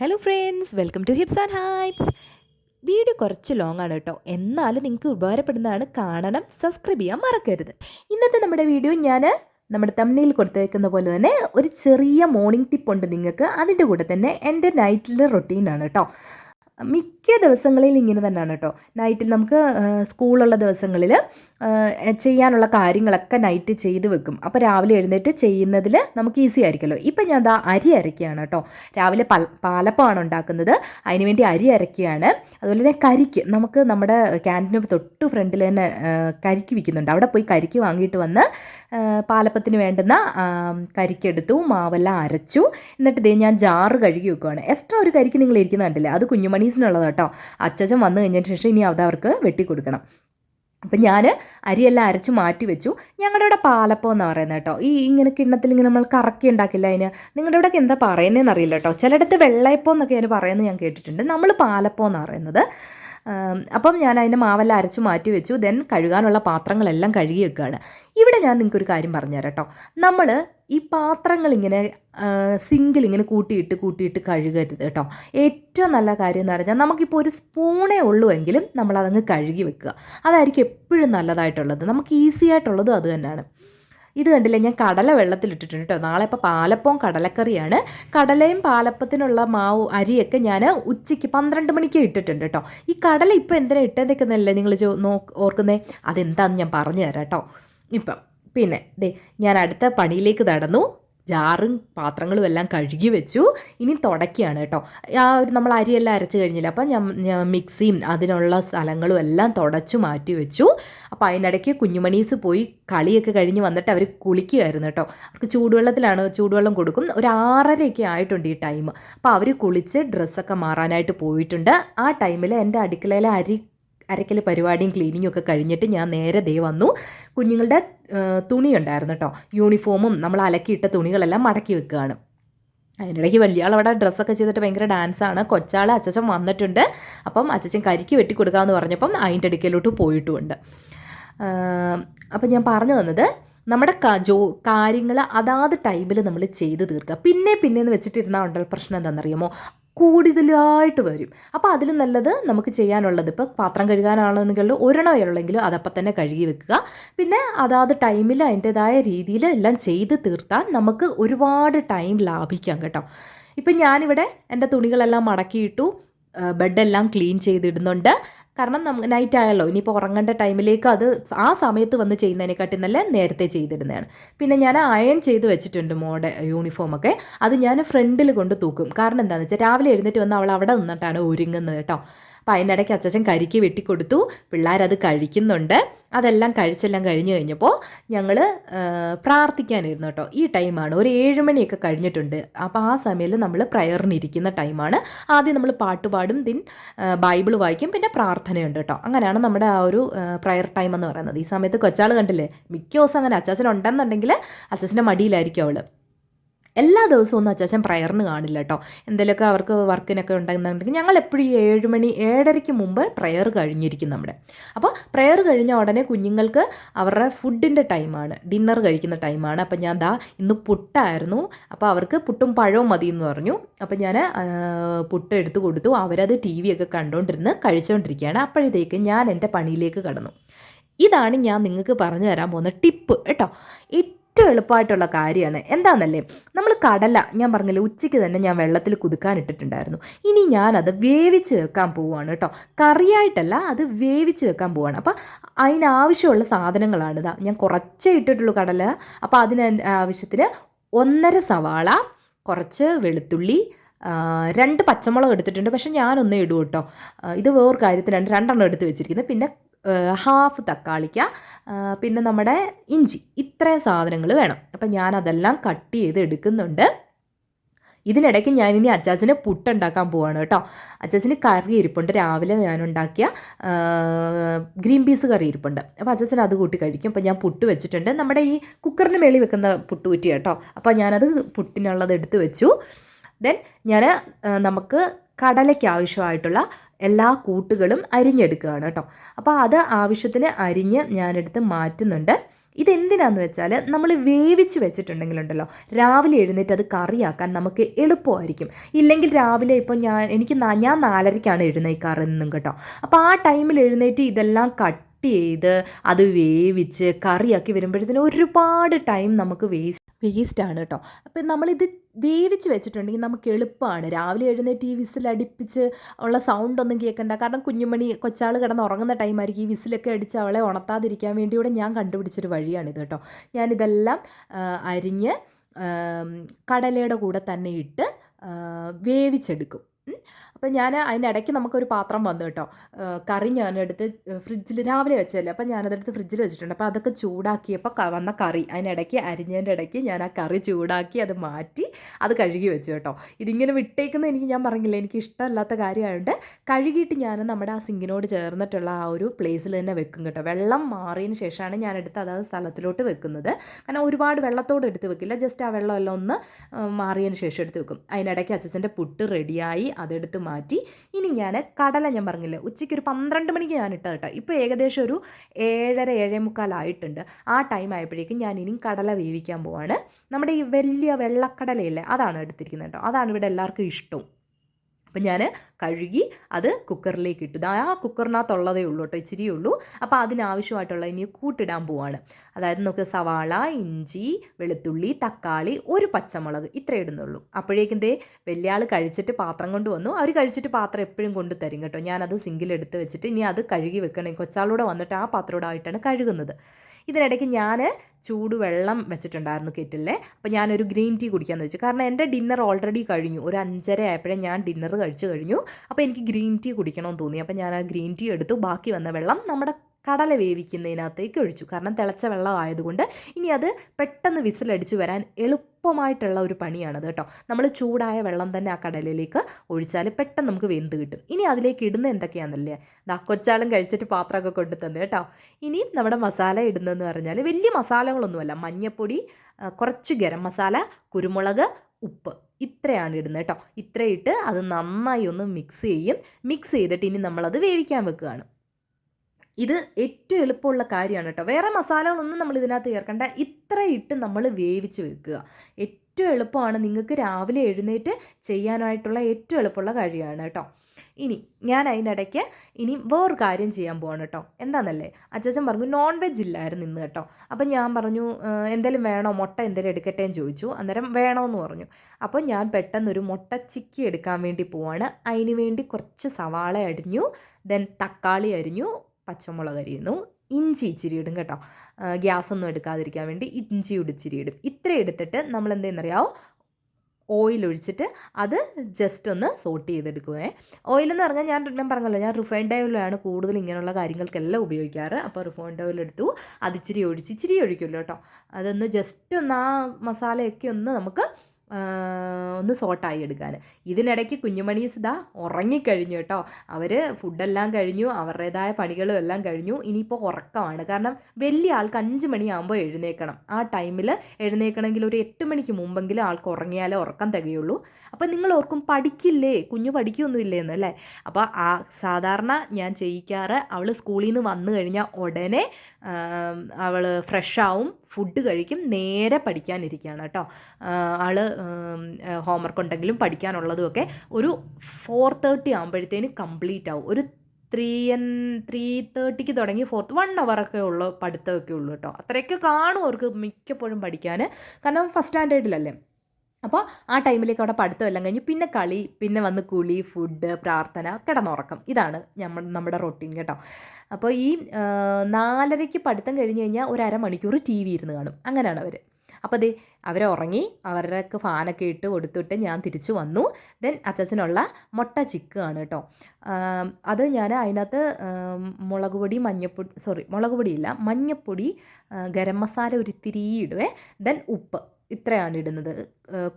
Hello friends welcome to Hips and Hypes video കുറച്ച് long ആണ് കേട്ടോ. എന്നാലും നിങ്ങൾക്ക് ഉപകാരപ്പെടുന്നതാണ് കാണണം സബ്സ്ക്രൈബ് ചെയ്യാൻ മറക്കരുത്. ഇന്നത്തെ നമ്മുടെ വീഡിയോ ഞാൻ നമ്മുടെ തമ്മിൽ കൊടുത്തേക്കുന്ന പോലെ തന്നെ ഒരു ചെറിയ മോർണിംഗ് ടിപ്പ് ഉണ്ട് നിങ്ങൾക്ക്. അതിന്റെ കൂടെ തന്നെ എന്റെ നൈറ്റിലെ റൊട്ടീനാണ് കേട്ടോ. മിക്ക ദിവസങ്ങളിൽ ഇങ്ങനെ തന്നെയാണ് കേട്ടോ. നൈറ്റിൽ നമുക്ക് സ്കൂളുള്ള ദിവസങ്ങളിൽ ചെയ്യാനുള്ള കാര്യങ്ങളൊക്കെ നൈറ്റ് ചെയ്ത് വെക്കും. അപ്പോൾ രാവിലെ എഴുന്നേറ്റ് ചെയ്യുന്നതിൽ നമുക്ക് ഈസി ആയിരിക്കുമല്ലോ. ഇപ്പം ഞാൻ ദാ അരി അരയ്ക്കുകയാണ് കേട്ടോ. രാവിലെ പൽ പാലപ്പമാണ് ഉണ്ടാക്കുന്നത്. അതിനുവേണ്ടി അരി അരയ്ക്കുകയാണ്. അതുപോലെ തന്നെ കരിക്ക്. നമുക്ക് നമ്മുടെ ക്യാന്റീന് തൊട്ട് ഫ്രണ്ടിൽ തന്നെ കരിക്ക് വിൽക്കുന്നുണ്ട്. അവിടെ പോയി കരിക്ക് വാങ്ങിയിട്ട് വന്ന് പാലപ്പത്തിന് വേണ്ടുന്ന കരിക്കെടുത്തു മാവെല്ലാം അരച്ചു. എന്നിട്ട് ഇതേ ഞാൻ ജാറ് കഴുകി വെക്കുകയാണ് എക്സ്ട്രാ ഒരു കരിക്ക് നിങ്ങൾ ഇരിക്കുന്നുണ്ടല്ലേ അത് കുഞ്ഞുമണീസിനുള്ളത് കേട്ടോ. അച്ഛൻ വന്നു കഴിഞ്ഞതിന് ശേഷം ഇനി അത് അവർക്ക് വെട്ടിക്കൊടുക്കണം. അപ്പം ഞാൻ അരിയെല്ലാം അരച്ച് മാറ്റി വെച്ചു. ഞങ്ങളുടെ ഇവിടെ പാലപ്പം എന്ന് പറയുന്നത് കേട്ടോ. ഈ ഇങ്ങനെ കിണ്ണത്തിൽ ഇങ്ങനെ നമ്മൾ കറക്കി ഉണ്ടാക്കില്ല അതിന്? നിങ്ങളുടെ ഇവിടെയൊക്കെ എന്താ പറയുന്നതെന്ന് അറിയില്ല കേട്ടോ. ചിലയിടത്ത് വെള്ളയപ്പം എന്നൊക്കെ അതിന് പറയുന്നത് ഞാൻ കേട്ടിട്ടുണ്ട്. നമ്മൾ പാലപ്പം എന്ന് പറയുന്നത്. അപ്പം ഞാൻ അതിന്റെ മാവെല്ലാം അരച്ച് മാറ്റി വെച്ചു. ദെൻ കഴുകാനുള്ള പാത്രങ്ങളെല്ലാം കഴുകി വെക്കുകയാണ് ഇവിടെ ഞാൻ നിങ്ങൾക്കൊരു കാര്യം പറഞ്ഞുതരാം കേട്ടോ. നമ്മൾ ഈ സിങ്കിൽ ഇങ്ങനെ കൂട്ടിയിട്ട് കൂട്ടിയിട്ട് കഴുകരുത് കേട്ടോ. ഏറ്റവും നല്ല കാര്യം എന്ന് പറഞ്ഞാൽ നമുക്കിപ്പോൾ ഒരു സ്പൂണേ ഉള്ളൂ എങ്കിലും നമ്മളതങ്ങ് കഴുകി വെക്കുക. അതായിരിക്കും എപ്പോഴും നല്ലതായിട്ടുള്ളത്. നമുക്ക് ഈസി ആയിട്ടുള്ളതും അത് തന്നെയാണ്. ഇത് കണ്ടില്ലേ ഞാൻ കടല വെള്ളത്തിലിട്ടിട്ടുണ്ട് കേട്ടോ. നാളെ ഇപ്പോൾ പാലപ്പവും കടലക്കറിയാണ്. കടലയും പാലപ്പത്തിനുള്ള മാവ് അരിയൊക്കെ ഞാൻ ഉച്ചയ്ക്ക് പന്ത്രണ്ട് മണിക്ക് ഇട്ടിട്ടുണ്ട് കേട്ടോ. ഈ കടല ഇപ്പോൾ എന്തിനാണ് ഇട്ടേക്കുന്നല്ലേ നിങ്ങൾ നോ ഓർക്കുന്നേ? അതെന്താണെന്ന് ഞാൻ പറഞ്ഞു തരാം കേട്ടോ. ഇപ്പം പിന്നെ ദേ ഞാൻ അടുത്ത പണിയിലേക്ക് നടന്നു. ജാറും പാത്രങ്ങളും എല്ലാം കഴുകി വെച്ചു. ഇനി തുടക്കുകയാണ് കേട്ടോ. ആ ഒരു നമ്മൾ അരിയെല്ലാം അരച്ച് കഴിഞ്ഞില്ല? അപ്പം ഞാൻ മിക്സിയും അതിനുള്ള സ്ഥലങ്ങളും എല്ലാം തുടച്ചു മാറ്റി വെച്ചു. അപ്പോൾ അതിനിടയ്ക്ക് കുഞ്ഞുമണീസ് പോയി കളിയൊക്കെ കഴിഞ്ഞ് വന്നിട്ട് അവർ കുളിക്കുമായിരുന്നു കേട്ടോ. അവർക്ക് ചൂടുവെള്ളത്തിലാണ് ചൂടുവെള്ളം കൊടുക്കും. ഒരു ആറരയൊക്കെ ആയിട്ടുണ്ട് ഈ ടൈം. അപ്പോൾ അവർ കുളിച്ച് ഡ്രസ്സൊക്കെ മാറാനായിട്ട് പോയിട്ടുണ്ട്. ആ ടൈമിൽ എന്റെ അടുക്കളയിലെ അരി അരക്കൽ പരിപാടിയും ക്ലീനിങ്ങും ഒക്കെ കഴിഞ്ഞിട്ട് ഞാൻ നേരെ ദേ വന്നു. കുഞ്ഞുങ്ങളുടെ തുണിയുണ്ടായിരുന്നു കേട്ടോ യൂണിഫോമും നമ്മൾ അലക്കിയിട്ട തുണികളെല്ലാം മടക്കി വെക്കുകയാണ്. അതിനിടയ്ക്ക് വലിയ ആൾ അവിടെ ഡ്രസ്സൊക്കെ ചെയ്തിട്ട് ഭയങ്കര ഡാൻസാണ് കൊച്ചാൾ അച്ചച്ചൻ വന്നിട്ടുണ്ട്. അപ്പം അച്ഛൻ കരിക്ക് വെട്ടി കൊടുക്കാമെന്ന് പറഞ്ഞപ്പം അതിന്റെ അടുക്കലോട്ട് പോയിട്ടുമുണ്ട്. അപ്പം ഞാൻ പറഞ്ഞു വന്നത് നമ്മുടെ ജോ കാര്യങ്ങൾ അതാത് ടൈമിൽ നമ്മൾ ചെയ്ത് തീർക്കുക. പിന്നെ പിന്നെ എന്ന് വെച്ചിട്ടിരുന്നാൽ ഉണ്ടല്ലോ പ്രശ്നം എന്താണെന്നറിയാമോ? കൂടുതലായിട്ട് വരും. അപ്പോൾ അതിൽ നല്ലത് നമുക്ക് ചെയ്യാനുള്ളത് ഇപ്പോൾ പാത്രം കഴുകാനാണെന്നുണ്ടെങ്കിൽ ഒരെണ്ണമേ ഉള്ളെങ്കിലും അതപ്പം തന്നെ കഴുകി വെക്കുക. പിന്നെ അതാത് ടൈമിൽ അതിന്റെതായ രീതിയിൽ എല്ലാം ചെയ്ത് തീർത്താൽ നമുക്ക് ഒരുപാട് ടൈം ലാഭിക്കാം കേട്ടോ. ഇപ്പം ഞാനിവിടെ എന്റെ തുണികളെല്ലാം മടക്കിയിട്ടു ബെഡെല്ലാം ക്ലീൻ ചെയ്തിടുന്നുണ്ട്. കാരണം നമുക്ക് നൈറ്റ് ആയല്ലോ. ഇനിയിപ്പോൾ ഉറങ്ങേണ്ട ടൈമിലേക്ക് അത് ആ സമയത്ത് വന്ന് ചെയ്യുന്നതിനെക്കാട്ടി നല്ല നേരത്തെ ചെയ്തിടുന്നതാണ്. പിന്നെ ഞാൻ അയൺ ചെയ്ത് വെച്ചിട്ടുണ്ട് മോടെ യൂണിഫോമൊക്കെ അത് ഞാൻ ഫ്രണ്ടിൽ കൊണ്ട് തൂക്കും. കാരണം എന്താണെന്ന് വെച്ചാൽ രാവിലെ എഴുന്നേറ്റ് വന്ന് അവൾ അവിടെ നിന്നിട്ടാണ് ഒരുങ്ങുന്നത് കേട്ടോ. അപ്പോൾ അതിനിടയ്ക്ക് അച്ഛൻ കരിക്ക് വെട്ടിക്കൊടുത്തു. പിള്ളേരത് കഴിക്കുന്നുണ്ട്. അതെല്ലാം കഴിച്ചെല്ലാം കഴിഞ്ഞു കഴിഞ്ഞപ്പോൾ ഞങ്ങൾ പ്രാർത്ഥിക്കാനിരുന്നു കേട്ടോ. ഈ ടൈമാണ്. ഒരു ഏഴ് മണിയൊക്കെ കഴിഞ്ഞിട്ടുണ്ട്. അപ്പോൾ ആ സമയത്ത് നമ്മൾ പ്രയറിനിരിക്കുന്ന ടൈമാണ്. ആദ്യം നമ്മൾ പാട്ടുപാടും ദിൻ ബൈബിൾ വായിക്കും പിന്നെ പ്രാർത്ഥനയുണ്ട് കേട്ടോ. അങ്ങനെയാണ് നമ്മുടെ ആ ഒരു പ്രയർ ടൈം എന്ന് പറയുന്നത്. ഈ സമയത്ത് കൊച്ചാൾ കണ്ടില്ലേ? മിക്ക ദിവസം അങ്ങനെ അച്ചാച്ചൻ ഉണ്ടെന്നുണ്ടെങ്കിൽ അച്ചാച്ചന്റെ മടിയിലായിരിക്കും അവൾ എല്ലാ ദിവസവും ഒന്നും അച്ചാച്ചൻ പ്രയറിന് കാണില്ല കേട്ടോ എന്തെങ്കിലുമൊക്കെ അവർക്ക് വർക്കിനൊക്കെ ഉണ്ടെന്നുണ്ടെങ്കിൽ ഞങ്ങൾ എപ്പോഴും ഈ ഏഴ് മണി ഏഴരയ്ക്ക് മുമ്പ് പ്രയർ കഴിഞ്ഞിരിക്കും നമ്മുടെ. അപ്പോൾ പ്രയർ കഴിഞ്ഞ ഉടനെ കുഞ്ഞുങ്ങൾക്ക് അവരുടെ ഫുഡിന്റെ ടൈമാണ് ഡിന്നർ കഴിക്കുന്ന ടൈമാണ്. അപ്പം ഞാൻ ദാ ഇന്ന് പുട്ടായിരുന്നു. അപ്പോൾ അവർക്ക് പുട്ടും പഴവും മതി എന്ന് പറഞ്ഞു. അപ്പോൾ ഞാൻ പുട്ട് എടുത്ത് കൊടുത്തു. അവരത് ടി വി ഒക്കെ കണ്ടുകൊണ്ടിരുന്ന് കഴിച്ചുകൊണ്ടിരിക്കുകയാണ്. അപ്പോഴത്തേക്ക് ഞാൻ എന്റെ പണിയിലേക്ക് കടന്നു. ഇതാണ് ഞാൻ നിങ്ങൾക്ക് പറഞ്ഞു തരാൻ പോകുന്ന ടിപ്പ് കേട്ടോ. ഏറ്റവും എളുപ്പമായിട്ടുള്ള കാര്യമാണ്. എന്താണെന്നല്ലേ നമ്മൾ കടല ഞാൻ പറഞ്ഞില്ല ഉച്ചയ്ക്ക് തന്നെ ഞാൻ വെള്ളത്തിൽ കുതുക്കാനിട്ടിട്ടുണ്ടായിരുന്നു ഇനി ഞാനത് വേവിച്ച് വെക്കാൻ പോവുകയാണ് കേട്ടോ. കറിയായിട്ടല്ല അത് വേവിച്ച് വെക്കാൻ പോവുകയാണ് അപ്പോൾ അതിനാവശ്യമുള്ള സാധനങ്ങളാണ് ഇതാ. ഞാൻ കുറച്ചേ ഇട്ടിട്ടുള്ളൂ കടല. അപ്പോൾ അതിന് ആവശ്യത്തിന് ഒന്നര സവാള കുറച്ച് വെളുത്തുള്ളി രണ്ട് പച്ചമുളക് എടുത്തിട്ടുണ്ട്. പക്ഷെ ഞാനൊന്നേ ഇടൂ കേട്ടോ. ഇത് വേറൊരു കാര്യത്തിനാണ്. രണ്ടെണ്ണം എടുത്ത് വെച്ചിരിക്കുന്നത്. പിന്നെ ഹാഫ് തക്കാളിക്ക പിന്നെ നമ്മുടെ ഇഞ്ചി. ഇത്രയും സാധനങ്ങൾ വേണം. അപ്പം ഞാനതെല്ലാം കട്ട് ചെയ്ത് എടുക്കുന്നുണ്ട്. ഇതിനിടയ്ക്ക് ഇനി അച്ചാച്ചന് പുട്ടുണ്ടാക്കാൻ പോവാണ് കേട്ടോ. അച്ചാച്ചന് കറി ഇരിപ്പുണ്ട്. രാവിലെ ഞാൻ ഉണ്ടാക്കിയ ഗ്രീൻ പീസ് കറി ഇരിപ്പുണ്ട്. അപ്പോൾ അച്ചാച്ചൻ അത് കൂട്ടി കഴിക്കും. അപ്പോൾ ഞാൻ പുട്ട് വെച്ചിട്ടുണ്ട്. നമ്മുടെ ഈ കുക്കറിന് മേളിൽ വെക്കുന്ന പുട്ട് കുറ്റി കേട്ടോ. അപ്പോൾ ഞാനത് പുട്ടിനുള്ളത് എടുത്ത് വെച്ചു. ദെൻ ഞാൻ നമുക്ക് കടലയ്ക്ക് ആവശ്യമായിട്ടുള്ള എല്ലാ കൂട്ടുകളും അരിഞ്ഞെടുക്കുകയാണ് കേട്ടോ. അപ്പോൾ അത് ആവശ്യത്തിന് അരിഞ്ഞ് ഞാനെടുത്ത് മാറ്റുന്നുണ്ട്. ഇതെന്തിനാന്ന് വെച്ചാൽ നമ്മൾ വേവിച്ച് വെച്ചിട്ടുണ്ടെങ്കിലുണ്ടല്ലോ രാവിലെ എഴുന്നേറ്റ് അത് കറിയാക്കാൻ നമുക്ക് എളുപ്പമായിരിക്കും. ഇല്ലെങ്കിൽ രാവിലെ ഇപ്പോൾ ഞാൻ എനിക്ക് ഞാൻ നാലരയ്ക്കാണ് എഴുന്നേക്കാറെന്നും കേട്ടോ. അപ്പോൾ ആ ടൈമിൽ എഴുന്നേറ്റ് ഇതെല്ലാം കട്ട് ചെയ്ത് അത് വേവിച്ച് കറിയാക്കി വരുമ്പോഴത്തേന് ഒരുപാട് ടൈം നമുക്ക് വേസ്റ്റ് വേസ്റ്റാണ് കേട്ടോ. അപ്പം നമ്മളിത് വേവിച്ച് വെച്ചിട്ടുണ്ടെങ്കിൽ നമുക്ക് എളുപ്പമാണ്. രാവിലെ എഴുന്നേറ്റ് ഈ വിസിലടിപ്പിച്ച് ഉള്ള സൗണ്ട് ഒന്നും കേൾക്കണ്ട. കാരണം കുഞ്ഞുമണി കൊച്ചാൾ കിടന്ന് ഉറങ്ങുന്ന ടൈമായിരിക്കും ഈ വിസിലൊക്കെ അടിച്ച് അവളെ ഉണർത്താതിരിക്കാൻ വേണ്ടിയൂടെ ഞാൻ കണ്ടുപിടിച്ചൊരു വഴിയാണിത് കേട്ടോ. ഞാനിതെല്ലാം അരിഞ്ഞ് കടലയുടെ കൂടെ തന്നെ ഇട്ട് വേവിച്ചെടുക്കും. ഉം. അപ്പം ഞാൻ അതിനിടയ്ക്ക് നമുക്കൊരു പാത്രം വന്നു കേട്ടോ. കറി ഞാനെടുത്ത് ഫ്രിഡ്ജിൽ രാവിലെ വെച്ചല്ലേ അപ്പം ഞാനതെടുത്ത് ഫ്രിഡ്ജിൽ വെച്ചിട്ടുണ്ട്. അപ്പോൾ അതൊക്കെ ചൂടാക്കിയപ്പോൾ വന്ന കറി അതിനിടയ്ക്ക് അരിഞ്ഞതിന്റെ ഇടയ്ക്ക് ഞാൻ ആ കറി ചൂടാക്കി അത് മാറ്റി അത് കഴുകി വെച്ചു കേട്ടോ. ഇതിങ്ങനെ വിട്ടേക്കുന്ന എനിക്ക് ഞാൻ പറഞ്ഞില്ല എനിക്ക് ഇഷ്ടമല്ലാത്ത കാര്യമായതുകൊണ്ട് കഴുകിയിട്ട് ഞാൻ നമ്മുടെ ആ സിങ്കിനോട് ചേർന്നിട്ടുള്ള ആ ഒരു പ്ലേസിൽ തന്നെ വെക്കും കേട്ടോ. വെള്ളം മാറിയതിന് ശേഷമാണ് ഞാൻ എടുത്ത് അതാത് സ്ഥലത്തിലോട്ട് വെക്കുന്നത്. കാരണം ഒരുപാട് വെള്ളത്തോട് എടുത്ത് വെക്കില്ല ജസ്റ്റ് ആ വെള്ളമെല്ലാം ഒന്ന് മാറിയതിന് ശേഷം എടുത്ത് വെക്കും. അതിനിടയ്ക്ക് അച്ഛന്റെ പുട്ട് റെഡിയായി അതെടുത്ത് മാറ്റി. ഇനി ഞാൻ കടല ഞാൻ പറഞ്ഞില്ലേ ഉച്ചയ്ക്ക് ഒരു പന്ത്രണ്ട് മണിക്ക് ഞാൻ ഇട്ട കേട്ടോ. ഇപ്പോൾ ഏകദേശം ഒരു ഏഴര ഏഴേ മുക്കാലായിട്ടുണ്ട് ആ ടൈം ആയപ്പോഴേക്കും ഞാൻ ഇനി കടല വേവിക്കാൻ പോവാണ്. നമ്മുടെ ഈ വലിയ വെള്ളക്കടലയില്ലേ അതാണ് എടുത്തിരിക്കുന്നത് കേട്ടോ. അതാണ് ഇവിടെ എല്ലാവർക്കും ഇഷ്ടവും. അപ്പം ഞാൻ കഴുകി അത് കുക്കറിലേക്ക് ഇട്ടു. ആ കുക്കറിനകത്തുള്ളതേ ഉള്ളൂ കേട്ടോ ഇച്ചിരി ഉള്ളൂ അപ്പോൾ അതിനാവശ്യമായിട്ടുള്ള ഇനി കൂട്ടിടാൻ പോവാണ്. അതായത് നമുക്ക് സവാള ഇഞ്ചി വെളുത്തുള്ളി തക്കാളി ഒരു പച്ചമുളക് ഇത്ര ഇടുന്നുള്ളൂ. അപ്പോഴേക്കും ദേ വലിയ ആൾ കഴിച്ചിട്ട് പാത്രം കൊണ്ട് വന്നു. അവർ കഴിച്ചിട്ട് പാത്രം എപ്പോഴും കൊണ്ട് തരും കേട്ടോ. ഞാനത് സിങ്കിലെടുത്ത് വെച്ചിട്ട് ഇനി അത് കഴുകി വെക്കണേ. കൊച്ചാളൂടെ വന്നിട്ട് ആ പാത്രത്തോടായിട്ടാണ് കഴുകുന്നത്. ഇതിനിടയ്ക്ക് ഞാൻ ചൂടുവെള്ളം വെച്ചിട്ടുണ്ടായിരുന്നു കെറ്റിലെ അപ്പോൾ ഞാനൊരു ഗ്രീൻ ടീ കുടിക്കാമെന്ന് വെച്ചു. കാരണം എന്റെ ഡിന്നർ ഓൾറെഡി കഴിഞ്ഞു. ഒരു അഞ്ചര ആയപ്പോഴേ ഞാൻ ഡിന്നർ കഴിച്ചു കഴിഞ്ഞു. അപ്പോൾ എനിക്ക് ഗ്രീൻ ടീ കുടിക്കണമെന്ന് തോന്നി. അപ്പോൾ ഞാൻ ആ ഗ്രീൻ ടീ എടുത്തു. ബാക്കി വന്ന വെള്ളം നമ്മുടെ കടല വേവിക്കുന്നതിനകത്തേക്ക് ഒഴിച്ചു. കാരണം തിളച്ച വെള്ളം ആയതുകൊണ്ട് ഇനി അത് പെട്ടെന്ന് വിസിലടിച്ചു വരാൻ എളുപ്പമായിട്ടുള്ള ഒരു പണിയാണത് കേട്ടോ. നമ്മൾ ചൂടായ വെള്ളം തന്നെ ആ കടലിലേക്ക് ഒഴിച്ചാൽ പെട്ടെന്ന് നമുക്ക് വെന്ത് കിട്ടും. ഇനി അതിലേക്ക് ഇടുന്ന എന്തൊക്കെയാണെന്നല്ലേ ദാ കൊച്ചാളും കഴിച്ചിട്ട് പാത്രമൊക്കെ കൊണ്ടു തന്നെ കേട്ടോ. ഇനിയും നമ്മുടെ മസാല ഇടുന്നതെന്ന് പറഞ്ഞാൽ വലിയ മസാലകളൊന്നുമല്ല. മഞ്ഞപ്പൊടി കുറച്ച് ഗരം മസാല കുരുമുളക് ഉപ്പ്. ഇത്രയാണ് ഇടുന്നത് കേട്ടോ. ഇത്രയിട്ട് അത് നന്നായി ഒന്ന് മിക്സ് ചെയ്യും. മിക്സ് ചെയ്തിട്ട് ഇനി നമ്മളത് വേവിക്കാൻ വെക്കുകയാണ്. ഇത് ഏറ്റവും എളുപ്പമുള്ള കാര്യമാണ് കേട്ടോ. വേറെ മസാലകളൊന്നും നമ്മൾ ഇതിനകത്ത് ചേർക്കണ്ട. ഇത്ര ഇട്ട് നമ്മൾ വേവിച്ച് വെക്കുക. ഏറ്റവും എളുപ്പമാണ് നിങ്ങൾക്ക് രാവിലെ എഴുന്നേറ്റ് ചെയ്യാനായിട്ടുള്ള ഏറ്റവും എളുപ്പമുള്ള കാര്യമാണ് കേട്ടോ. ഇനി ഞാൻ അതിനിടയ്ക്ക് ഇനി വേറൊരു കാര്യം ചെയ്യാൻ പോവാണ് കേട്ടോ. എന്താണെന്നല്ലേ അച്ചാച്ചൻ പറഞ്ഞു നോൺ വെജ് ഇല്ലായിരുന്നു ഇന്ന് കേട്ടോ. അപ്പം ഞാൻ പറഞ്ഞു എന്തെങ്കിലും വേണോ? മുട്ട എന്തെങ്കിലും എടുക്കട്ടെ എന്ന് ചോദിച്ചു. അന്നേരം വേണമെന്ന് പറഞ്ഞു. അപ്പോൾ ഞാൻ പെട്ടെന്നൊരു മുട്ട ചിക്കി എടുക്കാൻ വേണ്ടി പോവാണ്. അതിന് വേണ്ടി കുറച്ച് സവാള അരിഞ്ഞു ദെൻ തക്കാളി അരിഞ്ഞു പച്ചമുളക് അരിയുന്നു ഇഞ്ചി ഇച്ചിരി ഇടും കേട്ടോ. ഗ്യാസ് ഒന്നും എടുക്കാതിരിക്കാൻ വേണ്ടി ഇഞ്ചി ഇടിച്ചിരി ഇടും. ഇത്ര എടുത്തിട്ട് നമ്മൾ എന്തെന്നറിയാമോ ഓയിൽ ഒഴിച്ചിട്ട് അത് ജസ്റ്റ് ഒന്ന് സോട്ട് ചെയ്തെടുക്കുവേ. ഓയിൽ എന്ന് പറഞ്ഞാൽ ഞാൻ ഞാൻ പറഞ്ഞല്ലോ ഞാൻ റിഫൈൻഡ് ഓയിലാണ് കൂടുതൽ ഇങ്ങനെയുള്ള കാര്യങ്ങൾക്കെല്ലാം ഉപയോഗിക്കാറ്. അപ്പോൾ റിഫൈൻഡ് ഓയിൽ എടുത്തു അത് ഇച്ചിരി ഒഴിച്ച് ഇച്ചിരി ഒഴിക്കുമല്ലോ കേട്ടോ. അതൊന്ന് ജസ്റ്റ് ഒന്ന് ആ മസാലയൊക്കെ ഒന്ന് നമുക്ക് ഒന്ന് സോട്ടായി എടുക്കാൻ. ഇതിനിടയ്ക്ക് കുഞ്ഞുമണീസ് ഇതാ ഉറങ്ങിക്കഴിഞ്ഞു കേട്ടോ. അവർ ഫുഡെല്ലാം കഴിഞ്ഞു അവരുടേതായ പണികളും എല്ലാം കഴിഞ്ഞു. ഇനിയിപ്പോൾ ഉറക്കമാണ്. കാരണം വലിയ ആൾക്ക് അഞ്ച് മണിയാകുമ്പോൾ എഴുന്നേക്കണം. ആ ടൈമിൽ എഴുന്നേക്കണമെങ്കിൽ ഒരു എട്ട് മണിക്ക് മുമ്പെങ്കിലും ആൾക്ക് ഉറങ്ങിയാലേ ഉറക്കം തികയുള്ളൂ. അപ്പോൾ നിങ്ങൾ ഓർക്കും പഠിക്കില്ലേ? കുഞ്ഞു പഠിക്കൊന്നുമില്ലേ എന്ന് അല്ലേ? അപ്പോൾ ആ സാധാരണ ഞാൻ ചെയ്യിക്കാറ് അവൾ സ്കൂളിൽ നിന്ന് വന്നു കഴിഞ്ഞാൽ ഉടനെ അവൾ ഫ്രഷ് ആവും ഫുഡ് കഴിക്കും നേരെ പഠിക്കാനിരിക്കുകയാണ് കേട്ടോ. ആൾ ഹോംവർക്ക് ഉണ്ടെങ്കിലും പഠിക്കാനുള്ളതുമൊക്കെ ഒരു ഫോർ തേർട്ടി ആകുമ്പോഴത്തേന് കംപ്ലീറ്റ് ആവും. ഒരു ത്രീ എൻ ത്രീ തേർട്ടിക്ക് തുടങ്ങി ഫോർത്ത് വൺ അവറൊക്കെ ഉള്ളു പഠിത്തമൊക്കെ ഉള്ളൂ കേട്ടോ. അത്രയൊക്കെ കാണും അവർക്ക് മിക്കപ്പോഴും പഠിക്കാൻ കാരണം ഫസ്റ്റ് സ്റ്റാൻഡേർഡിലല്ലേ അപ്പോൾ ആ ടൈമിലേക്ക് അവിടെ പഠിത്തം എല്ലാം കഴിഞ്ഞ് പിന്നെ കളി പിന്നെ വന്ന് കുളി ഫുഡ് പ്രാർത്ഥന കിടന്നുറക്കം. ഇതാണ് നമ്മൾ നമ്മുടെ റൊട്ടീൻ കേട്ടോ. അപ്പോൾ ഈ നാലരയ്ക്ക് പഠിത്തം കഴിഞ്ഞ് കഴിഞ്ഞാൽ ഒരു അരമണിക്കൂർ ടി വി ഇരുന്ന് കാണും. അങ്ങനെയാണ് അവർ അപ്പോൾ ദേ അവരുറങ്ങി അവർക്ക് ഫാനൊക്കെ ഇട്ട് കൊടുത്തിട്ട് ഞാൻ തിരിച്ചു വന്നു. ദെൻ അച്ചച്ചനുള്ള മുട്ട ചിക്കാണ് കേട്ടോ അത് ഞാൻ അതിനകത്ത് മുളക് പൊടി മഞ്ഞപ്പൊടി സോറി മുളക് പൊടിയില്ല മഞ്ഞപ്പൊടി ഗരം മസാല ഒരിത്തിരി ഇടുവേ. ദെൻ ഉപ്പ് ഇത്രയാണ് ഇടുന്നത്.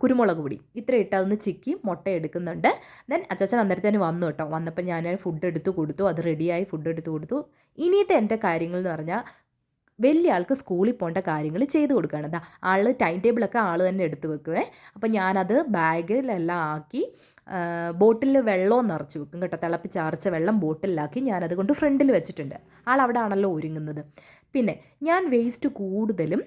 കുരുമുളക് പൊടി ഇത്ര ഇട്ട് അതൊന്ന് ചിക്കി മുട്ട എടുക്കുന്നുണ്ട്. ദെൻ അച്ചാച്ചൻ അന്നേരത്തേന് വന്നു കേട്ടോ വന്നപ്പോൾ ഞാൻ ഫുഡ് എടുത്ത് കൊടുത്തു അത് റെഡിയായി ഫുഡ് എടുത്ത് കൊടുത്തു. ഇനിയത്തെ എന്റെ കാര്യങ്ങൾ എന്ന് പറഞ്ഞാൽ വലിയ ആൾക്ക് സ്കൂളിൽ പോകേണ്ട കാര്യങ്ങൾ ചെയ്ത് കൊടുക്കുകയാണ്. എന്താ ആൾ ടൈം ടേബിളൊക്കെ ആൾ തന്നെ എടുത്ത് വെക്കുവേ. അപ്പോൾ ഞാനത് ബാഗിലെല്ലാം ആക്കി ബോട്ടിൽ വെള്ളവും നിറച്ച് വെക്കും കേട്ടോ. തിളപ്പിച്ചാർച്ച വെള്ളം ബോട്ടിലാക്കി ഞാനത് കൊണ്ട് ഫ്രണ്ടിൽ വെച്ചിട്ടുണ്ട്. ആൾ അവിടെ ആണല്ലോ ഒരുങ്ങുന്നത്. പിന്നെ ഞാൻ വേസ്റ്റ് കൂടുതലും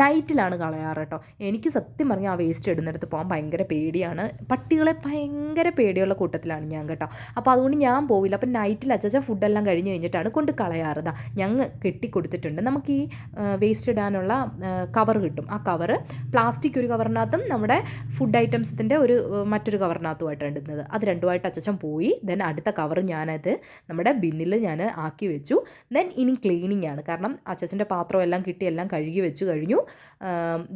നൈറ്റിലാണ് കളയാറ് കേട്ടോ എനിക്ക് സത്യം പറഞ്ഞാൽ ആ വേസ്റ്റ് ഇടുന്നിടത്ത് പോകാൻ ഭയങ്കര പേടിയാണ്. പട്ടികളെ ഭയങ്കര പേടിയുള്ള കൂട്ടത്തിലാണ് ഞാൻ കേട്ടോ. അപ്പോൾ അതുകൊണ്ട് ഞാൻ പോവില്ല. അപ്പം നൈറ്റിൽ അച്ചച്ച ഫുഡെല്ലാം കഴിഞ്ഞ് കഴിഞ്ഞിട്ടാണ് കൊണ്ട് കളയാറ് ഞങ്ങൾ കെട്ടിക്കൊടുത്തിട്ടുണ്ട്. നമുക്ക് ഈ വേസ്റ്റ് ഇടാനുള്ള കവർ കിട്ടും. ആ കവറ് പ്ലാസ്റ്റിക് ഒരു കവറിനകത്തും നമ്മുടെ ഫുഡ് ഐറ്റംസിന്റെ ഒരു മറ്റൊരു കവറിനകത്തുമായിട്ടാണ് ഇടുന്നത്. അത് രണ്ടുമായിട്ട് അച്ചച്ചൻ പോയി. ദെൻ അടുത്ത കവർ ഞാനത് നമ്മുടെ ബിന്നിൽ ഞാൻ ആക്കി വെച്ചു. ദെൻ ഇനി ക്ലീനിങ് ആണ്. കാരണം അച്ചച്ചന്റെ പാത്രം എല്ലാം കിട്ടി എല്ലാം കഴുകി വെച്ച് കഴിഞ്ഞു.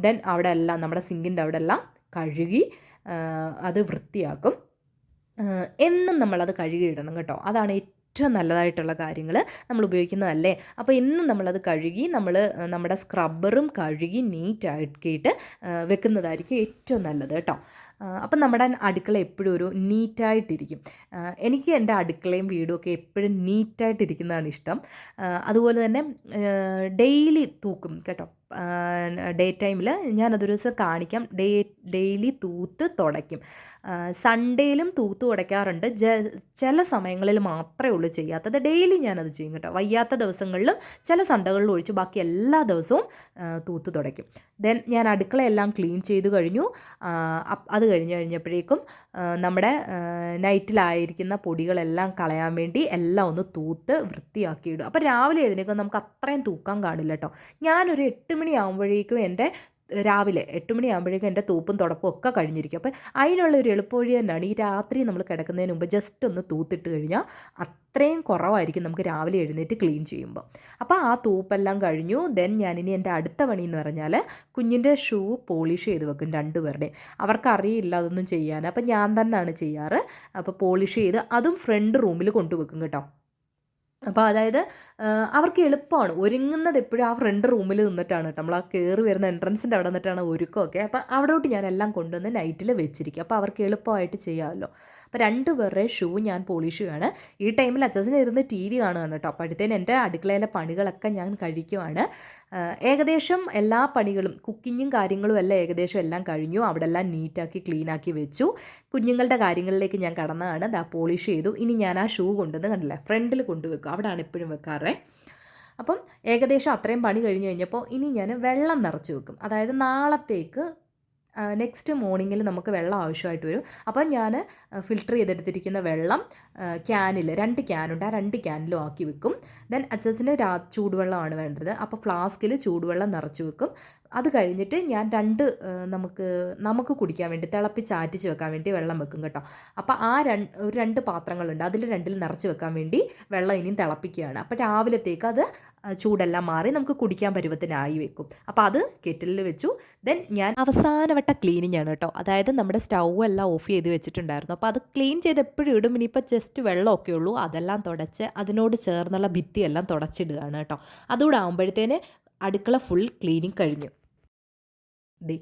ദെൻ അവിടെ എല്ലാം നമ്മുടെ സിങ്കിന്റെ അവിടെ എല്ലാം കഴുകി അത് വൃത്തിയാക്കും. എന്നും നമ്മളത് കഴുകിയിടണം കേട്ടോ. അതാണ് ഏറ്റവും നല്ലതായിട്ടുള്ള കാര്യങ്ങൾ നമ്മൾ ഉപയോഗിക്കുന്നതല്ലേ? അപ്പോൾ എന്നും നമ്മളത് കഴുകി നമ്മൾ നമ്മുടെ സ്ക്രബ്ബറും കഴുകി നീറ്റാക്കിയിട്ട് വെക്കുന്നതായിരിക്കും ഏറ്റവും നല്ലത് കേട്ടോ. അപ്പം നമ്മുടെ അടുക്കള എപ്പോഴും ഒരു നീറ്റായിട്ടിരിക്കും. എനിക്ക് എന്റെ അടുക്കളയും വീടും ഒക്കെ എപ്പോഴും നീറ്റായിട്ടിരിക്കുന്നതാണ് ഇഷ്ടം. അതുപോലെ തന്നെ ഡെയിലി തൂക്കും കേട്ടോ. ഡേ ടൈമിൽ ഞാനതൊരു ദിവസം കാണിക്കാം. ഡേ ഡെയിലി തൂത്ത് തുടയ്ക്കും. സൺഡേയിലും തൂത്തു ഉടയ്ക്കാറുണ്ട് ചില സമയങ്ങളിൽ മാത്രമേ ഉള്ളൂ ചെയ്യാത്തത്. ഡെയിലി ഞാനത് ചെയ്യും കേട്ടോ. വയ്യാത്ത ദിവസങ്ങളിലും ചില സൺഡകളിൽ ഒഴിച്ച് ബാക്കി എല്ലാ ദിവസവും തൂത്തു തുടയ്ക്കും. ദെൻ ഞാൻ അടുക്കളയെല്ലാം ക്ലീൻ ചെയ്ത് കഴിഞ്ഞു. അത് കഴിഞ്ഞ് കഴിഞ്ഞപ്പോഴേക്കും നമ്മുടെ നൈറ്റിലായിരിക്കുന്ന പൊടികളെല്ലാം കളയാൻ വേണ്ടി എല്ലാം ഒന്ന് തൂത്ത് വൃത്തിയാക്കി ഇടും. അപ്പോൾ രാവിലെ എഴുന്നേൽക്കുമ്പോൾ നമുക്ക് അത്രയും തൂക്കാൻ കാണില്ല കേട്ടോ. ഞാനൊരു എട്ട് മണിയാകുമ്പോഴേക്കും എന്റെ രാവിലെ എട്ട് മണിയാകുമ്പോഴേക്കും എന്റെ തൂപ്പും തുടപ്പും ഒക്കെ കഴിഞ്ഞിരിക്കും. അപ്പോൾ അതിനുള്ള ഒരു എളുപ്പവഴി തന്നെയാണ് ഈ രാത്രി നമ്മൾ കിടക്കുന്നതിന് മുമ്പ് ജസ്റ്റ് ഒന്ന് തൂത്തിട്ട് കഴിഞ്ഞാൽ അത്രയും കുറവായിരിക്കും നമുക്ക് രാവിലെ എഴുന്നേറ്റ് ക്ലീൻ ചെയ്യുമ്പോൾ അപ്പോൾ ആ തൂപ്പെല്ലാം കഴിഞ്ഞു. ദെൻ ഞാനിനി എന്റെ അടുത്ത പണി എന്ന് പറഞ്ഞാൽ കുഞ്ഞിന്റെ ഷൂ പോളിഷ് ചെയ്ത് വെക്കും രണ്ടുപേരുടെയും. അവർക്കറിയില്ല അതൊന്നും ചെയ്യാൻ അപ്പോൾ ഞാൻ തന്നെയാണ് ചെയ്യാറ്. അപ്പോൾ പോളിഷ് ചെയ്ത് അതും ഫ്രണ്ട് റൂമിൽ കൊണ്ടുവെക്കും കേട്ടോ. അപ്പോൾ അതായത് അവർക്ക് എളുപ്പമാണ് ഒരുങ്ങുന്നത് എപ്പോഴും ആ ഫ്രണ്ട് റൂമിൽ നിന്നിട്ടാണ് നമ്മൾ ആ കയറി വരുന്ന എൻട്രൻസിന്റെ അവിടെ നിന്നിട്ടാണ് ഒരുക്കമൊക്കെ. അപ്പോൾ അവിടോട്ട് ഞാൻ എല്ലാം കൊണ്ടുവന്ന് നൈറ്റിൽ വെച്ചിരിക്കും. അപ്പോൾ അവർക്ക് എളുപ്പമായിട്ട് ചെയ്യാമല്ലോ. അപ്പോൾ രണ്ട് പേരുടെ ഷൂ ഞാൻ പോളിഷ് ചെയ്യുകയാണ് ഈ ടൈമിൽ അച്ഛൻ ഇരുന്ന് ടി വി കാണുകയാണ് കേട്ടോ അപ്പോൾ അടുത്തേന് എന്റെ അടുക്കളയിലെ പണികളൊക്കെ ഞാൻ കഴിക്കുവാണ്. ഏകദേശം എല്ലാ പണികളും കുക്കിങ്ങും കാര്യങ്ങളും എല്ലാം ഏകദേശം എല്ലാം കഴിഞ്ഞു. അവിടെ എല്ലാം നീറ്റാക്കി ക്ലീനാക്കി വെച്ചു. കുഞ്ഞുങ്ങളുടെ കാര്യങ്ങളിലേക്ക് ഞാൻ കടന്നതാണ്. ദാ പോളിഷ് ചെയ്തു. ഇനി ഞാൻ ആ ഷൂ കൊണ്ടുവന്ന് കണ്ടില്ല ഫ്രണ്ടിൽ കൊണ്ടുവെക്കും. അവിടെയാണ് എപ്പോഴും വെക്കാറേ. അപ്പം ഏകദേശം അത്രയും പണി കഴിഞ്ഞ് കഴിഞ്ഞപ്പോൾ ഇനി ഞാൻ വെള്ളം നിറച്ച് വെക്കും. അതായത് നാളത്തേക്ക് നെക്സ്റ്റ് മോർണിംഗിൽ നമുക്ക് വെള്ളം ആവശ്യമായിട്ട് വരും. അപ്പം ഞാൻ ഫിൽട്ടർ ചെയ്തെടുത്തിരിക്കുന്ന വെള്ളം ക്യാനിൽ രണ്ട് ക്യാനുണ്ട് ആ രണ്ട് ക്യാനിലും ആക്കി വെക്കും. ദെൻ അച്ചച്ചന് രാ ചൂടുവെള്ളമാണ് വേണ്ടത്. അപ്പോൾ ഫ്ലാസ്കിൽ ചൂടുവെള്ളം നിറച്ച് വെക്കും. അത് കഴിഞ്ഞിട്ട് ഞാൻ രണ്ട് നമുക്ക് നമുക്ക് കുടിക്കാൻ വേണ്ടി തിളപ്പിച്ചാറ്റിച്ച് വെക്കാൻ വേണ്ടി വെള്ളം വെക്കും കേട്ടോ. അപ്പോൾ ആ രണ്ട് ഒരു രണ്ട് പാത്രങ്ങളുണ്ട്. അതിൽ രണ്ടിൽ നിറച്ച് വെക്കാൻ വേണ്ടി വെള്ളം ഇനിയും തിളപ്പിക്കുകയാണ്. അപ്പോൾ രാവിലത്തേക്ക് അത് ചൂടെല്ലാം മാറി നമുക്ക് കുടിക്കാൻ പരുവത്തിനായി വെക്കും. അപ്പോൾ അത് കെറ്റിലിൽ വെച്ചു. ദെൻ ഞാൻ അവസാനവട്ട ക്ലീനിങ് ആണ് കേട്ടോ. അതായത് നമ്മുടെ സ്റ്റൗ എല്ലാം ഓഫ് ചെയ്ത് വെച്ചിട്ടുണ്ടായിരുന്നു. അപ്പോൾ അത് ക്ലീൻ ചെയ്ത് എപ്പോഴും ഇടും. ഇനിയിപ്പോൾ ജസ്റ്റ് വെള്ളമൊക്കെ ഉള്ളൂ. അതെല്ലാം തുടച്ച് അതിനോട് ചേർന്നുള്ള ഭിത്തിയെല്ലാം തുടച്ചിടുകയാണ് കേട്ടോ. അതുകൂടെ ആകുമ്പോഴത്തേന് അടുക്കള ഫുൾ ക്ലീനിങ് കഴിഞ്ഞു. ദേ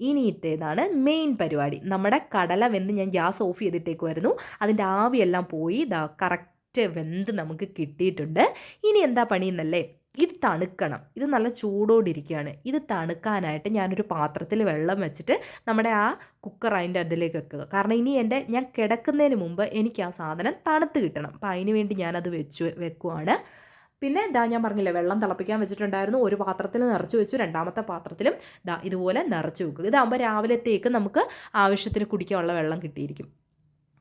ഇനിയിത്തേതാണ് മെയിൻ പരിപാടി. നമ്മുടെ കടല വെന്ന് ഞാൻ ഗ്യാസ് ഓഫ് ചെയ്തിട്ടേക്കുമായിരുന്നു അതിന്റെ ആവിയെല്ലാം പോയി. ഇതാ കറക്റ്റ് വെന്ത് നമുക്ക് കിട്ടിയിട്ടുണ്ട്? ഇനി എന്താ പണിയെന്നല്ലേ? ഇത് തണുക്കണം. ഇത് നല്ല ചൂടോടിരിക്കുകയാണ് ഇത് തണുക്കാനായിട്ട് ഞാനൊരു പാത്രത്തിൽ വെള്ളം വെച്ചിട്ട് നമ്മുടെ ആ കുക്കർ അതിന്റെ അതിലേക്ക് വെക്കുക. കാരണം ഇനി എന്റെ ഞാൻ കിടക്കുന്നതിന് മുമ്പ് എനിക്ക് ആ സാധനം തണുത്ത് കിട്ടണം. അപ്പോൾ അതിന് വേണ്ടി ഞാനത് വെച്ചു വെക്കുവാണ്. പിന്നെ ഇതാ ഞാൻ പറഞ്ഞില്ലേ വെള്ളം തിളപ്പിക്കാൻ വെച്ചിട്ടുണ്ടായിരുന്നു. ഒരു പാത്രത്തിൽ നിറച്ച് വെച്ചു. രണ്ടാമത്തെ പാത്രത്തിലും ഇതാ ഇതുപോലെ നിറച്ച് വെക്കുക. ഇതാകുമ്പോൾ രാവിലത്തേക്ക് നമുക്ക് ആവശ്യത്തിന് കുടിക്കാനുള്ള വെള്ളം കിട്ടിയിരിക്കും.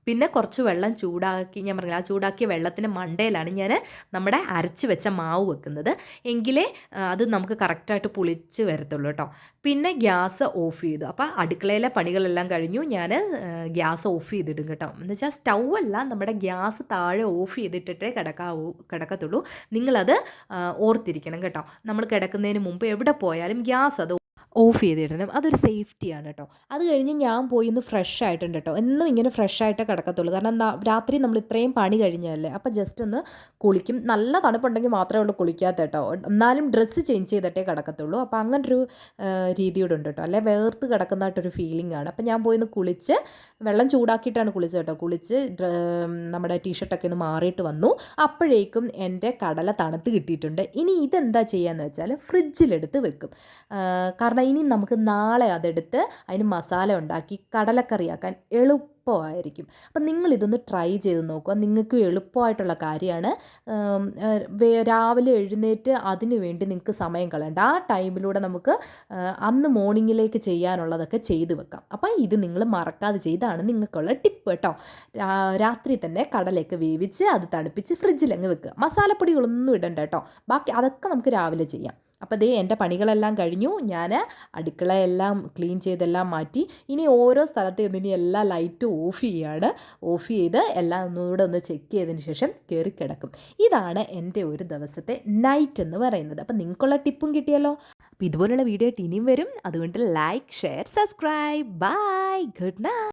പിന്നെ കുറച്ച് വെള്ളം ചൂടാക്കി ഞാൻ പറഞ്ഞില്ല ആ ചൂടാക്കിയ വെള്ളത്തിന്റെ മണ്ടയിലാണ് ഞാൻ നമ്മുടെ അരച്ച് വെച്ച മാവ് വെക്കുന്നത്. എങ്കിലേ അത് നമുക്ക് കറക്റ്റായിട്ട് പുളിച്ച് വരത്തുള്ളൂ കേട്ടോ. പിന്നെ ഗ്യാസ് ഓഫ് ചെയ്തു. അപ്പോൾ അടുക്കളയിലെ പണികളെല്ലാം കഴിഞ്ഞു. ഞാൻ ഗ്യാസ് ഓഫ് ചെയ്തിടും കേട്ടോ. എന്ന് വെച്ചാൽ സ്റ്റൗ അല്ല നമ്മുടെ ഗ്യാസ് താഴെ ഓഫ് ചെയ്തിട്ടിട്ടേ കിടക്കാവൂ കിടക്കത്തുള്ളൂ. നിങ്ങളത് ഓർത്തിരിക്കണം കേട്ടോ. നമ്മൾ കിടക്കുന്നതിന് മുമ്പ് എവിടെ പോയാലും ഗ്യാസ് അത് ഓഫ് ചെയ്തിടണം. അതൊരു സേഫ്റ്റിയാണ് കേട്ടോ അത് കഴിഞ്ഞ് ഞാൻ പോയി ഒന്ന് ഫ്രഷ് ആയിട്ടുണ്ട് കേട്ടോ എന്നും ഇങ്ങനെ ഫ്രഷ് ആയിട്ടേ കിടക്കത്തുള്ളൂ. കാരണം രാത്രി നമ്മൾ ഇത്രയും പണി കഴിഞ്ഞല്ലേ? അപ്പോൾ ജസ്റ്റ് ഒന്ന് കുളിക്കും. നല്ല തണുപ്പുണ്ടെങ്കിൽ മാത്രമേ ഉള്ളൂ കുളിക്കാത്ത കേട്ടോ എന്നാലും ഡ്രസ്സ് ചേഞ്ച് ചെയ്തിട്ടേ കിടക്കത്തുള്ളൂ. അപ്പോൾ അങ്ങനൊരു രീതിയോടെ ഉണ്ട് കേട്ടോ അല്ലെ വേർത്ത് കിടക്കുന്നതായിട്ടൊരു ഫീലിംഗ് ആണ്. അപ്പോൾ ഞാൻ പോയി ഒന്ന് കുളിച്ച് വെള്ളം ചൂടാക്കിയിട്ടാണ് കുളിച്ചത് കേട്ടോ കുളിച്ച് നമ്മുടെ ടീഷർട്ടൊക്കെ ഒന്ന് മാറിയിട്ട് വന്നു. അപ്പോഴേക്കും എന്റെ കടല തണുത്ത് കിട്ടിയിട്ടുണ്ട്. ഇനി ഇതെന്താ ചെയ്യാന്ന് വെച്ചാൽ ഫ്രിഡ്ജിലെടുത്ത് വെക്കും. ആ, കാരണം ഇനി നമുക്ക് നാളെ അതെടുത്ത് അതിന് മസാല ഉണ്ടാക്കി കടലക്കറിയാക്കാൻ എളുപ്പമായിരിക്കും. അപ്പം നിങ്ങളിതൊന്ന് ട്രൈ ചെയ്ത് നോക്കുക. നിങ്ങൾക്ക് എളുപ്പമായിട്ടുള്ള കാര്യമാണ്. രാവിലെ എഴുന്നേറ്റ് അതിന് വേണ്ടി നിങ്ങൾക്ക് സമയം കളയണ്ട. ആ ടൈമിലൂടെ നമുക്ക് അന്ന് മോർണിംഗിലേക്ക് ചെയ്യാനുള്ളതൊക്കെ ചെയ്ത് വെക്കാം. അപ്പം ഇത് നിങ്ങൾ മറക്കാതെ ചെയ്താണ് നിങ്ങൾക്കുള്ള ടിപ്പ് കേട്ടോ. രാത്രി തന്നെ കടലയൊക്കെ വേവിച്ച് അത് തണുപ്പിച്ച് ഫ്രിഡ്ജിലങ്ങ് വെക്കുക. മസാലപ്പൊടികളൊന്നും ഇടണ്ട കേട്ടോ. ബാക്കി അതൊക്കെ നമുക്ക് രാവിലെ ചെയ്യാം. അപ്പോൾ ദേ എന്റെ പണികളെല്ലാം കഴിഞ്ഞു. ഞാൻ അടുക്കളയെല്ലാം ക്ലീൻ ചെയ്തെല്ലാം മാറ്റി ഇനി ഓരോ സ്ഥലത്ത് നിന്ന് ഇനി എല്ലാ ലൈറ്റും ഓഫ് ചെയ്യുകയാണ് ഓഫ് ചെയ്ത് എല്ലാം ഒന്നുകൂടെ ഒന്ന് ചെക്ക് ചെയ്തതിന് ശേഷം കയറി കിടക്കും. ഇതാണ് എന്റെ ഒരു ദിവസത്തെ നൈറ്റ് എന്ന് പറയുന്നത്. അപ്പോൾ നിങ്ങൾക്കുള്ള ടിപ്പും കിട്ടിയല്ലോ? അപ്പോൾ ഇതുപോലുള്ള വീഡിയോ ഇനിയും വരും. അതുകൊണ്ട് like share subscribe bye good night